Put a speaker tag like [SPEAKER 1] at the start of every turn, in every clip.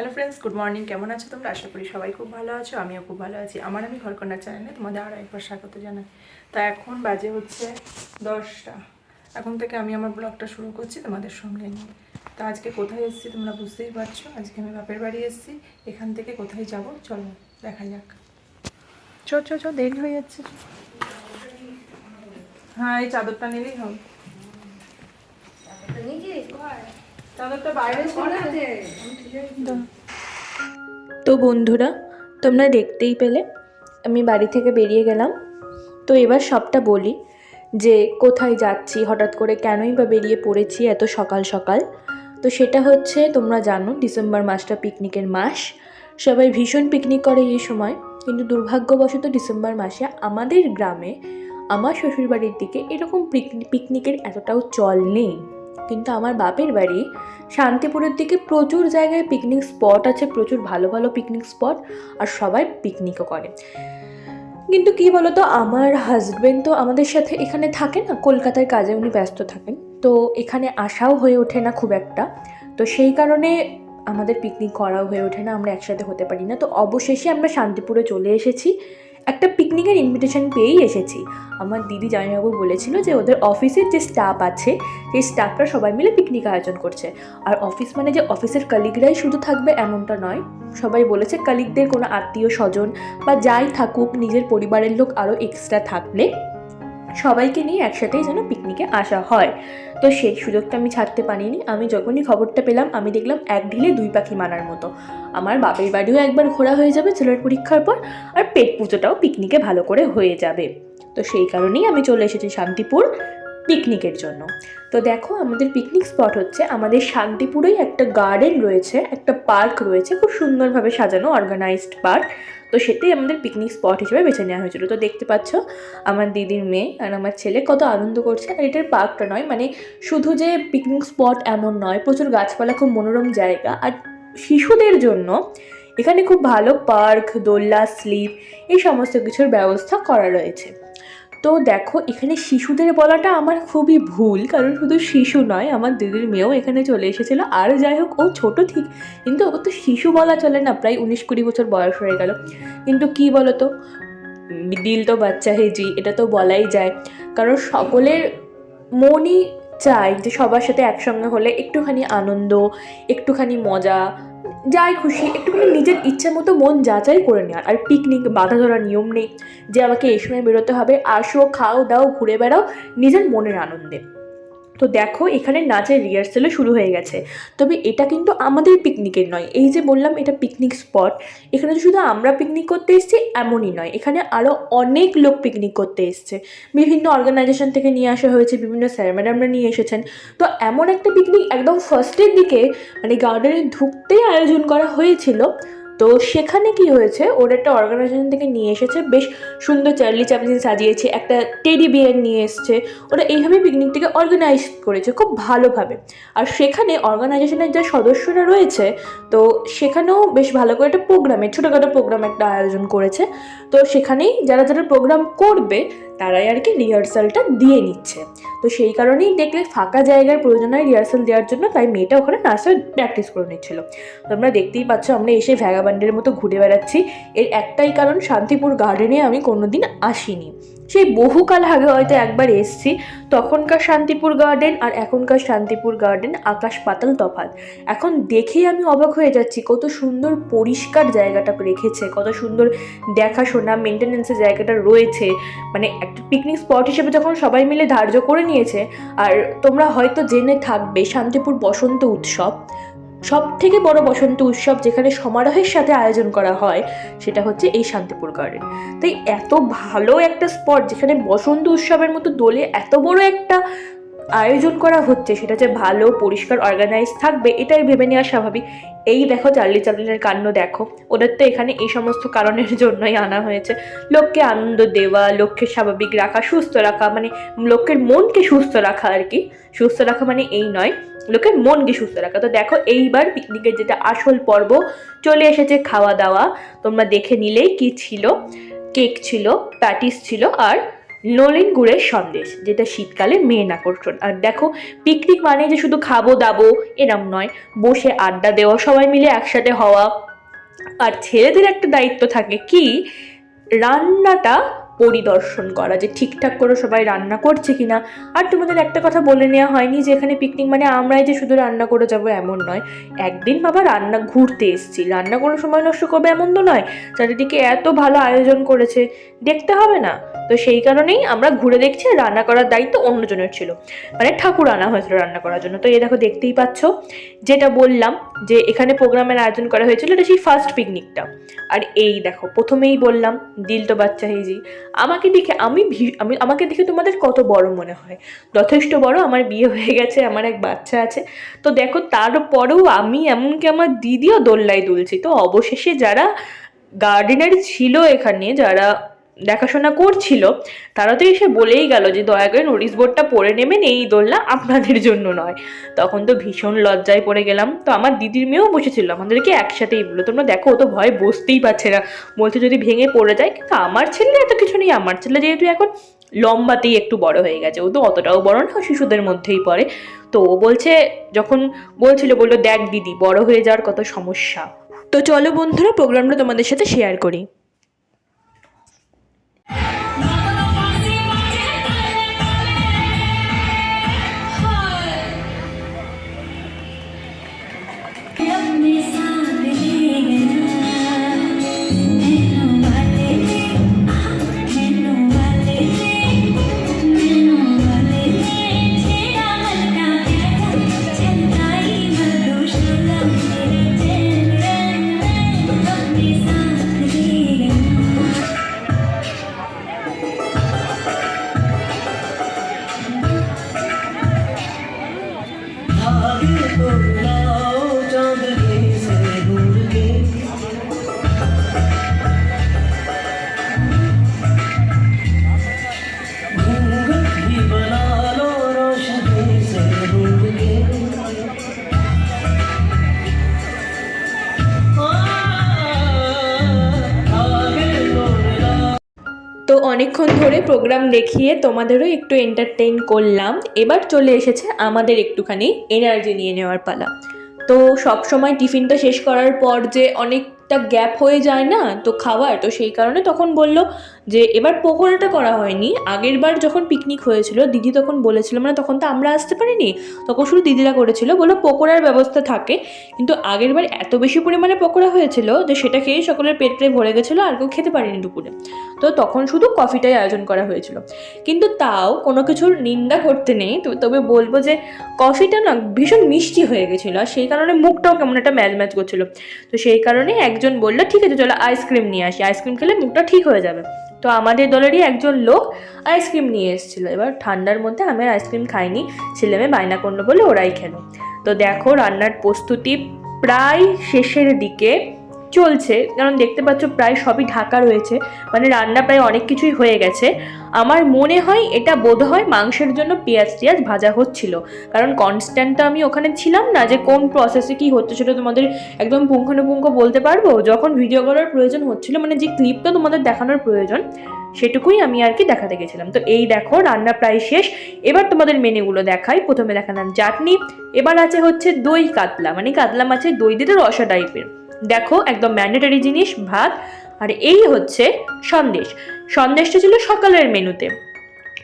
[SPEAKER 1] Hello friends good morning কেমন আছো তোমরা? আশা করি সবাই খুব ভালো আছো, আমিও খুব ভালো আছি। আমার আমি ঘরকন্যা চ্যানেলে তোমাদের আরও একবার স্বাগত জানাই। তা এখন বাজে হচ্ছে দশটা। এখন থেকে আমি আমার ব্লগটা শুরু করছি তোমাদের সঙ্গে নিয়ে। তা আজকে কোথায় এসেছি তোমরা বুঝতেই পারছ? আজকে আমি বাপের বাড়ি এসেছি, এখান থেকে কোথায় যাব? চলো, দেখা যাক। চ চ চ, দেরি হয়ে যাচ্ছে। হ্যাঁ এই চাদরটা নিলেই হবে।
[SPEAKER 2] তো বন্ধুরা তোমরা দেখতেই পেলে আমি বাড়ি থেকে বেরিয়ে গেলাম। তো এবার সবটা বলি যে কোথায় যাচ্ছি হঠাৎ করে কেনই বা বেরিয়ে পড়েছি এত সকাল সকাল। তো সেটা হচ্ছে তোমরা জানো ডিসেম্বর মাসটা পিকনিকের মাস। সবাই ভীষণ পিকনিক করে এই সময় কিন্তু দুর্ভাগ্যবশত ডিসেম্বর মাসে আমাদের গ্রামে আমার শ্বশুরবাড়ির দিকে এরকম পিকনিক পিকনিকের এতটাও চল নেই। কিন্তু আমার বাপের বাড়ি শান্তিপুরের দিকে প্রচুর জায়গায় পিকনিক স্পট আছে, প্রচুর ভালো ভালো পিকনিক স্পট আর সবাই পিকনিকও করে। কিন্তু কি বলতো, আমার হাজব্যান্ড তো আমাদের সাথে এখানে থাকে না, কলকাতার কাজে উনি ব্যস্ত থাকেন। তো এখানে আসাও হয়ে ওঠে না খুব একটা। তো সেই কারণে আমাদের পিকনিক করাও হয়ে ওঠে না, আমরা একসাথে হতে পারি না। তো অবশেষে আমরা শান্তিপুরে চলে এসেছি। একটা পিকনিকের ইনভিটেশন পেয়েই এসেছি। আমার দিদি জামাইবাবু বলেছিল যে ওদের অফিসের যে স্টাফ আছে, সেই স্টাফরা সবাই মিলে পিকনিক আয়োজন করছে। আর অফিস মানে যে অফিসের কালিগরাই শুধু থাকবে এমনটা নয়, সবাই বলেছে কালিগদের কোনো আত্মীয় স্বজন বা যাই থাকুক, নিজের পরিবারের লোক আরও এক্সট্রা থাকলে সবাইকে নিয়ে একসাথেই যেন পিকনিকে আসা হয়। তো সেই সুযোগটা আমি ছাড়তে পারিনি। আমি যখনই খবরটা পেলাম, আমি দেখলাম এক ঢিলে দুই পাখি মানার মতো। আমার বাপের বাড়িও একবার ঘোরা হয়ে যাবে ছেলের পরীক্ষার পর, আর পেট পুজোটাও পিকনিকে ভালো করে হয়ে যাবে। তো সেই কারণেই আমি চলে এসেছি শান্তিপুর পিকনিকের জন্য। তো দেখো, আমাদের পিকনিক স্পট হচ্ছে আমাদের শান্তিপুরেই একটা গার্ডেন রয়েছে, একটা পার্ক রয়েছে। খুব সুন্দরভাবে সাজানো অর্গানাইজড পার্ক। তো সেটাই আমাদের পিকনিক স্পট হিসেবে বেছে নেওয়া হয়েছিল। তো দেখতে পাচ্ছ আমার দিদির মেয়ে আর আমার ছেলে কত আনন্দ করছে। আর এটার পার্কটা নয় মানে শুধু যে পিকনিক স্পট এমন নয়, প্রচুর গাছপালা, খুব মনোরম জায়গা। আর শিশুদের জন্য এখানে খুব ভালো পার্ক দোল্লা স্লিপ এই সমস্ত কিছুর ব্যবস্থা করা রয়েছে। তো দেখো, এখানে শিশুদের বলাটা আমার খুবই ভুল, কারণ শুধু শিশু নয়, আমার দিদির মেয়েও এখানে চলে এসেছিল। আর যাই হোক, ও ছোট ঠিক, কিন্তু ওকে তো শিশু বলা চলে না, প্রায় উনিশ কুড়ি বছর বয়স হয়ে গেল। কিন্তু কি বলতো, দিল তো বাচ্চা হে জি, এটা তো বলাই যায়। কারণ সকলের মনই চায় যে সবার সাথে একসঙ্গে হলে একটুখানি আনন্দ, একটুখানি মজা যাই খুশি, একটুখানি নিজের ইচ্ছে মতো মন যাচাই করে নেওয়ার। আর পিকনিক বাধা ধরার নিয়ম নেই যে আমাকে এই সময় বেরোতে হবে। আসো, খাও, দাও, ঘুরে বেড়াও, নিজের মনের আনন্দে। তো দেখো, এখানে নাচের রিহার্সেলও শুরু হয়ে গেছে। তবে এটা কিন্তু আমাদের পিকনিকের নয়। এই যে বললাম, এটা পিকনিক স্পট এখানে তো শুধু আমরা পিকনিক করতে এসেছি, এমনই নয়। এখানে আরও অনেক লোক পিকনিক করতে এসছে। বিভিন্ন অর্গানাইজেশন থেকে নিয়ে আসা হয়েছে, বিভিন্ন স্যার ম্যাডামরা নিয়ে এসেছেন। তো এমন একটা পিকনিক একদম ফার্স্টের দিকে মানে গার্ডেনে ঢুকতেই আয়োজন করা হয়েছিল। তো সেখানে কি হয়েছে? ওর একটা অর্গানাইজেশন থেকে নিয়ে এসেছে, বেশ সুন্দর চার্লি চ্যাপলিন সাজিয়েছে, একটা টেডি বিয়ার নিয়ে এসছে। ওরা এইভাবে পিকনিকটাকে অর্গানাইজ করেছে খুব ভালোভাবে। আর সেখানে অর্গানাইজেশনের যা সদস্যরা রয়েছে, তো সেখানেও বেশ ভালো করে একটা প্রোগ্রামের ছোটোখাটো প্রোগ্রাম একটা আয়োজন করেছে। তো সেখানেই যারা যারা প্রোগ্রাম করবে তারাই আর কি রিহার্সালটা দিয়ে নিচ্ছে। তো সেই কারণেই দেখলে ফাঁকা জায়গার প্রয়োজন হয় রিহার্সাল দেওয়ার জন্য, তাই মেয়েটা ওখানে নাচটা প্র্যাকটিস করে নিচ্ছিল। তোমরা দেখতেই পাচ্ছ, আমরা এসে ভ্যাগাবান্ডের মতো ঘুরে বেড়াচ্ছি। এর একটাই কারণ শান্তিপুর গার্ডেনে আমি কোনোদিন আসিনি। সেই বহুকাল আগে হয়তো একবার এসছি। তখনকার শান্তিপুর গার্ডেন আর এখনকার শান্তিপুর গার্ডেন আকাশ পাতাল তফাৎ। এখন দেখেই আমি অবাক হয়ে যাচ্ছি, কত সুন্দর পরিষ্কার জায়গাটা রেখেছে, কত সুন্দর দেখাশোনা মেনটেনেন্সের জায়গাটা রয়েছে। মানে একটা পিকনিক স্পট হিসেবে যখন সবাই মিলে ধার্য করে নিয়েছে, আর তোমরা হয়তো জেনে থাকবে শান্তিপুর বসন্ত উৎসব। সব থেকে বড় বসন্ত উৎসব যেখানে সমারোহের সাথে আয়োজন করা হয়, সেটা হচ্ছে এই শান্তিপুর গার্ডেন তাই এত ভালো একটা স্পট যেখানে বসন্ত উৎসবের মতো দোলে এত বড় একটা আয়োজন করা হচ্ছে, সেটা যে ভালো, পরিষ্কার অর্গানাইজ থাকবে, এটাই ভেবে নেওয়া স্বাভাবিক। এই দেখো চার্লি চার্লিনের কাণ্ড দেখো। ওদের তো এখানে এই সমস্ত কারণের জন্যই আনা হয়েছে। লোককে আনন্দ দেওয়া, লোককে স্বাভাবিক রাখা, সুস্থ রাখা মানে লোকের মনকে সুস্থ রাখা আর কি। সুস্থ রাখা মানে এই নয়, লোকের মনকে সুস্থ রাখা। তো দেখো, এইবার পিকনিকের যেটা আসল পর্ব, চলে এসেছে খাওয়া দাওয়া। তোমরা দেখে নিলেই কি ছিল, কেক ছিল, প্যাটিস ছিল আর নলিন গুড়ের সন্দেশ, যেটা শীতকালে মেন আকর্ষণ। আর দেখো পিকনিক মানে যে শুধু খাব দাবো এরম নয়, বসে আড্ডা দেওয়া, সবাই মিলে একসাথে হওয়া। আর ছেলেদের একটা দায়িত্ব থাকে কি, রান্নাটা পরিদর্শন করা, যে ঠিকঠাক করে সবাই রান্না করছে কিনা। আর তোমাদের একটা কথা বলে নেওয়া হয়নি যে এখানে পিকনিক মানে আমরাই যে শুধু রান্না করে যাব এমন নয়। একদিন বাবা রান্না ঘুরতে এসেছি। রান্না কোনো সময় নষ্ট করবে এমন তো নয়, চারিদিকে এত ভালো আয়োজন করেছে। দেখতে হবে না। তো সেই কারণেই আমরা ঘুরে দেখছি রান্না করার দায়িত্ব অন্যজনের ছিল। মানে ঠাকুর আনা হয়েছিল রান্না করার জন্য। তো এই দেখো দেখতেই পাচ্ছ, যেটা বললাম যে এখানে প্রোগ্রামের আয়োজন করা হয়েছিল, এটা সেই ফার্স্ট পিকনিকটা আর এই দেখো, প্রথমেই বললাম, দিল তো বাচ্চা হেজি আমাকে দেখে আমি আমি, আমাকে দেখে তোমাদের কত বড় মনে হয়। যথেষ্ট বড়, আমার বিয়ে হয়ে গেছে, আমার এক বাচ্চা আছে। তো দেখো তারপরেও আমি এমনকি আমার দিদিও দোল্লায় দুলছি। তো অবশেষে যারা গার্ডেনার ছিল এখানে, যারা দেখাশোনা করছিল, তারা তো এসে বলেই গেল যে দয়া করে নোটিশ বোর্ডটা পড়ে নেবেন, এই দোলনা আপনাদের জন্য নয়। তখন তো ভীষণ লজ্জায় পড়ে গেলাম। তো আমার দিদির মেয়েও বসেছিল, আমাদেরকে একসাথেই বলল, তোমরা দেখো, ও তো ভয় বসতেই পারছে না। বলছে যদি ভেঙে পড়ে যায়। কিন্তু আমার ছেলে এত কিছু নেই, আমার ছেলে যেহেতু এখন লম্বাতেই একটু বড় হয়ে গেছে। ও তো অতটাও বড় না, শিশুদের মধ্যেই পড়ে। তো ও বলছে, যখন বলছিল, বলল, দেখ দিদি, বড় হয়ে যাওয়ার কত সমস্যা। তো চলো বন্ধুরা প্রোগ্রামটা তোমাদের সাথে শেয়ার করি।
[SPEAKER 3] आगे तो
[SPEAKER 2] অনেকক্ষণ ধরে প্রোগ্রাম দেখিয়ে তোমাদেরও একটু এন্টারটেইন করলাম। এবার চলে এসেছে আমাদের একটুখানি এনার্জি নিয়ে নেওয়ার পালা। তো সব সময় টিফিনটা শেষ করার পর যে অনেকটা গ্যাপ হয়ে যায় না, তো খাওয়ার, তো সেই কারণে তখন বলল যে এবার পকোড়াটা করা হয়নি, আগের বার যখন পিকনিক হয়েছিল, দিদি তখন বলেছিল মানে তখন তো আমরা আসতে পারিনি, তখন শুধু দিদিরা করেছিল, বলল পকোড়ার ব্যবস্থা থাকে, কিন্তু আগের বার এত বেশি পরিমাণে পকোড়া হয়েছিল যে সেটা খেয়েই সকলের পেট পেট ভরে গেছিল, আর কেউ খেতে পারেনি দুপুরে। তো তখন শুধু কফিটাই আয়োজন করা হয়েছিল। কিন্তু তাও কোনো কিছুর নিন্দা করতে নেই, তো তবে বলব যে কফিটা না ভীষণ মিষ্টি হয়ে গেছিল, আর সেই কারণে মুখটাও কেমন একটা ম্যাচ ম্যাচ করছিল। তো সেই কারণে একজন বলল, ঠিক আছে, চলো আইসক্রিম নিয়ে আসি। আইসক্রিম খেলে মুখটা ঠিক হয়ে যাবে। তো আমাদের দলেরই একজন লোক আইসক্রিম নিয়ে এসেছিল। এবার ঠান্ডার মধ্যে আমি আইসক্রিম খাইনি, ছেলে মেয়ে বায়না করল বলে ওরাই খেলো। তো দেখো রান্নার প্রস্তুতি প্রায় শেষের দিকে। চলছে। কারণ দেখতে পাচ্ছ প্রায় সবই ঢাকা রয়েছে। মানে রান্না প্রায় অনেক কিছুই হয়ে গেছে। আমার মনে হয় এটা বোধ হয় মাংসের জন্য পেঁয়াজ টিয়াজ ভাজা হচ্ছিল। কারণ কনস্ট্যান্ট তো আমি ওখানে ছিলাম না যে কোন প্রসেসে কি হচ্ছে সেটা তোমাদের একদম পুঙ্খানুপুঙ্খ বলতে পারব। যখন ভিডিও করার প্রয়োজন হচ্ছিল মানে যে ক্লিপটা তোমাদের দেখানোর প্রয়োজন, সেটুকুই আমি আর কি দেখাতে গেছিলাম। তো এই দেখো, রান্না প্রায় শেষ। এবার তোমাদের মেনুগুলো দেখাই। প্রথমে দেখালাম চাটনি। এবার আছে হচ্ছে দই কাতলা। মানে কাতলা মাছের দই দিতে রসা টাইপের দেখো, একদম ম্যান্ডেটারি জিনিস, ভাত। আর এই হচ্ছে সন্দেশ। সন্দেশটা ছিল সকালের মেনুতে।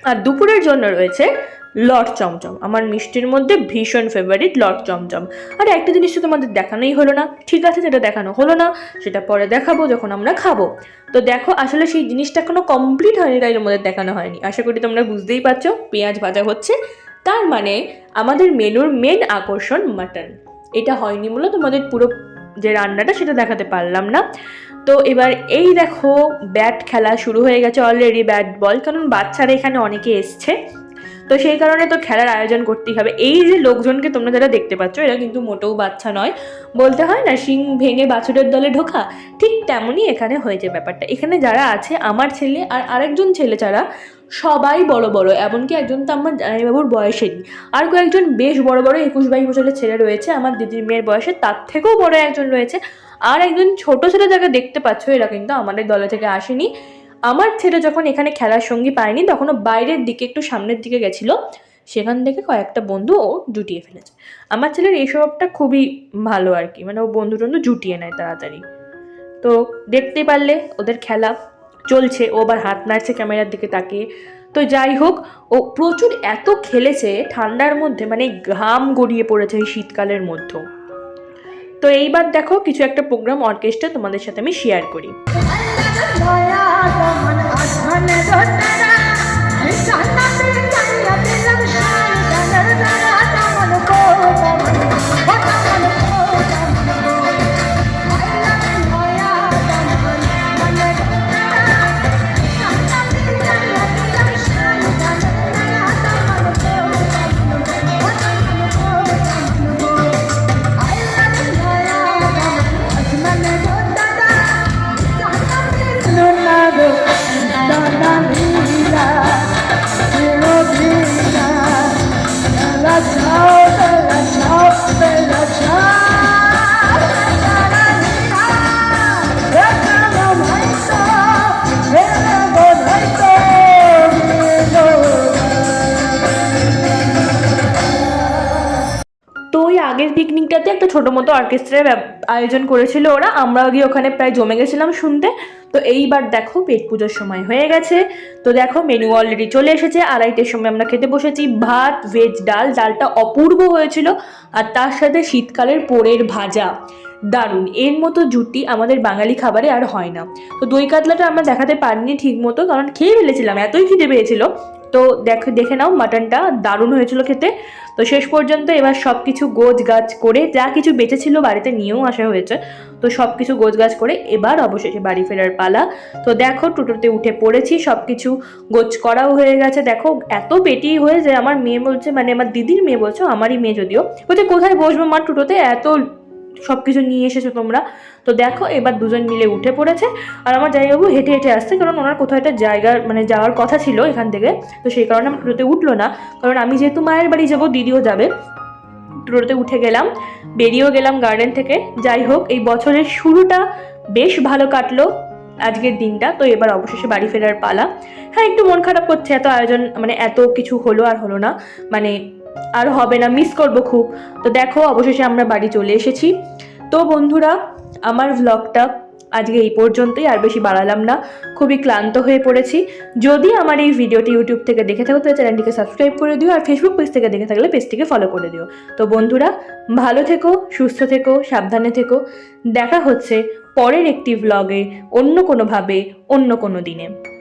[SPEAKER 2] আর দুপুরের জন্য রয়েছে লট চমচম। আমার মিষ্টির মধ্যে ভীষণ ফেভারিট লট চমচম। আর, একটা জিনিস তো তোমাদের দেখানোই হলো না। ঠিক আছে যেটা দেখানো হলো না। সেটা পরে দেখাবো যখন আমরা খাব। তো দেখো, আসলে সেই জিনিসটা এখনও কমপ্লিট হয়নি, তাই তোমাদের দেখানো হয়নি। আশা করি তোমরা বুঝতেই পারছ, পেঁয়াজ ভাজা হচ্ছে। তার মানে আমাদের মেনুর মেন আকর্ষণ মাটন এটা হয়নি মূলত তোমাদের পুরো যে রান্নাটা সেটা দেখাতে পারলাম না। তো এবার এই দেখো ব্যাট খেলা শুরু হয়ে গেছে অলরেডি ব্যাট বল কারণ বাচ্চারা এখানে অনেকে এসছে। তো সেই কারণে তো খেলার আয়োজন করতেই হবে। এই যে লোকজনকে তোমরা যারা দেখতে পাচ্ছ, এরা কিন্তু মোটেও বাচ্চা নয়। বলতে হয় না, শিং ভেঙে বাছুরের দলে ঢোকা, ঠিক তেমনই এখানে হয়েছে ব্যাপারটা। এখানে যারা আছে, আমার ছেলে আর আরেকজন ছেলে ছাড়া সবাই বড় বড়, এমনকি একজন তো আমার জামাইবাবুর বয়সেরই। আর কয়েকজন বেশ বড় বড় একুশ বাইশ বছরের ছেলে রয়েছে, আমার দিদির মেয়ের বয়সে তার থেকেও বড় একজন রয়েছে। আর একজন ছোট ছেলে যাকে দেখতে পাচ্ছ, এরা কিন্তু আমাদের দলে থেকে আসেনি। আমার ছেলে যখন এখানে খেলার সঙ্গী পায়নি তখন বাইরের দিকে, একটু সামনের দিকে গেছিল। সেখান থেকে কয়েকটা বন্ধু ও জুটিয়ে ফেলেছে। আমার ছেলের এই স্বভাবটা খুবই ভালো আর কি মানে ও বন্ধু টন্ধু জুটিয়ে নেয় তাড়াতাড়ি। তো দেখতে পারলে ওদের খেলা। চলছে, ও আবার হাত নাড়ছে ক্যামেরার দিকে তাকিয়ে। তো যাই হোক, ও প্রচুর এত খেলেছে ঠান্ডার মধ্যে মানে ঘাম গড়িয়ে পড়েছে এই শীতকালের মধ্যেও। তো এইবার দেখো, কিছু একটা প্রোগ্রাম অর্কেস্ট্রা তোমাদের সাথে আমি শেয়ার করি। পিকনিকটাতে একটা ছোটো মতো অর্কেস্ট্রার আয়োজন করেছিল ওরা। আমরাও গিয়ে ওখানে প্রায় জমে গেছিলাম শুনতে। তো এইবার দেখো পেট পুজোর সময় হয়ে গেছে। তো দেখো মেনু অলরেডি চলে এসেছে। আড়াইটের সময় আমরা খেতে বসেছি। ভাত ভেজ ডাল, ডালটা অপূর্ব হয়েছিল। আর তার সাথে শীতকালের পোড়ের ভাজা। দারুণ। এর মতো জুটি আমাদের বাঙালি খাবারে আর হয় না। তো দই কাতলাটা আমরা দেখাতে পারিনি ঠিক মতো কারণ খেয়ে ফেলেছিলাম। এতই খিদে পেয়েছিল। তো দেখে দেখে নাও মাটনটা দারুণ হয়েছিল খেতে। তো শেষ পর্যন্ত এবার সব কিছু গোজ গাছ করে, যা কিছু বেঁচেছিল বাড়িতে নিয়েও আসা হয়েছে, তো সব কিছু গোজ গাছ করে এবার অবশেষে বাড়ি ফেরার পালা। তো দেখো, টোটোতে উঠে পড়েছি সব কিছু গোছ করাও হয়ে গেছে। দেখো, এত পেটি হয়ে যে আমার মেয়ে বলছে মানে আমার দিদির মেয়ে বলছো, আমারই মেয়ে যদিও, বলছে, কোথায় বসবো মা টোটোতে? এত সব কিছু নিয়ে এসেছ তোমরা। তো দেখো, এবার দুজন মিলে উঠে পড়েছে। আর আমার জায়গাবাবু হেঁটে হেঁটে আসছে, কারণ ওনার কোথাও একটা জায়গার মানে যাওয়ার কথা ছিল এখান থেকে। তো সেই কারণে আমার টোটোতে উঠল না। কারণ আমি যেহেতু মায়ের বাড়ি যাব, দিদিও যাবে। টোটোতে উঠে গেলাম, বেরিয়েও গেলাম গার্ডেন থেকে। যাই হোক, এই বছরের শুরুটা বেশ ভালো কাটলো আজকের দিনটা। তো এবার অবশেষে বাড়ি ফেরার পালা। হ্যাঁ একটু মন খারাপ করছে, এত আয়োজন মানে এত কিছু হলো আর হলো না। মানে আর হবে না মিস করব খুব। তো দেখো, অবশেষে আমরা বাড়ি চলে এসেছি। তো বন্ধুরা, আমার ভ্লগটা আজকে এই পর্যন্তই, আর বেশি বাড়ালাম না। খুবই ক্লান্ত হয়ে পড়েছি। যদি আমার এই ভিডিওটি ইউটিউব থেকে দেখে থাকো, তাহলে চ্যানেলটিকে সাবস্ক্রাইব করে দিও, আর ফেসবুক পেজ থেকে দেখে থাকলে পেজটিকে ফলো করে দিও। তো বন্ধুরা, ভালো থেকো, সুস্থ থেকো, সাবধানে থেকো। দেখা হচ্ছে পরের একটি ভ্লগে অন্য কোনোভাবে, অন্য কোনো দিনে।